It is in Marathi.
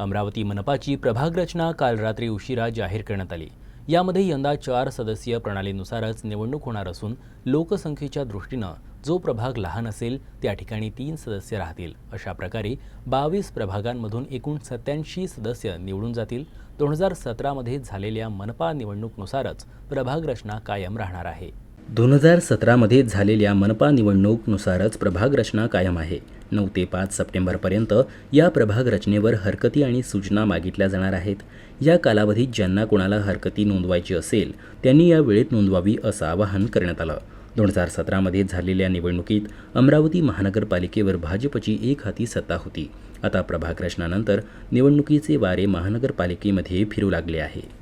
अमरावती मनपाची प्रभाग रचना काल रात्री उशिरा जाहीर करण्यात आली. यामध्ये यंदा चार सदस्यीय प्रणालीनुसारच निवडणूक होणार असून लोकसंख्येच्या दृष्टीनं जो प्रभाग लहान असेल त्या ठिकाणी तीन सदस्य राहतील. अशा प्रकारे बावीस प्रभागांमधून एकूण सत्याऐंशी सदस्य निवडून जातील. दोन हजार सतरामध्ये झालेल्या मनपा निवडणूकनुसारच प्रभाग रचना कायम राहणार आहे. दोन हजार सतरामध्ये झालेल्या मनपा निवडणूकनुसारच प्रभाग रचना कायम आहे. नऊ ते पाच सप्टेंबरपर्यंत या प्रभाग रचनेवर हरकती आणि सूचना मागितल्या जाणार आहेत. या कालावधीत ज्यांना कोणाला हरकती नोंदवायची असेल त्यांनी या वेळेत नोंदवावी असं आवाहन करण्यात आलं. दोन हजार सतरामध्ये झालेल्या निवडणुकीत अमरावती महानगरपालिकेवर भाजपची एक हाती सत्ता होती. आता प्रभाग रचनानंतर निवडणुकीचे वारे महानगरपालिकेमध्ये फिरू लागले आहे.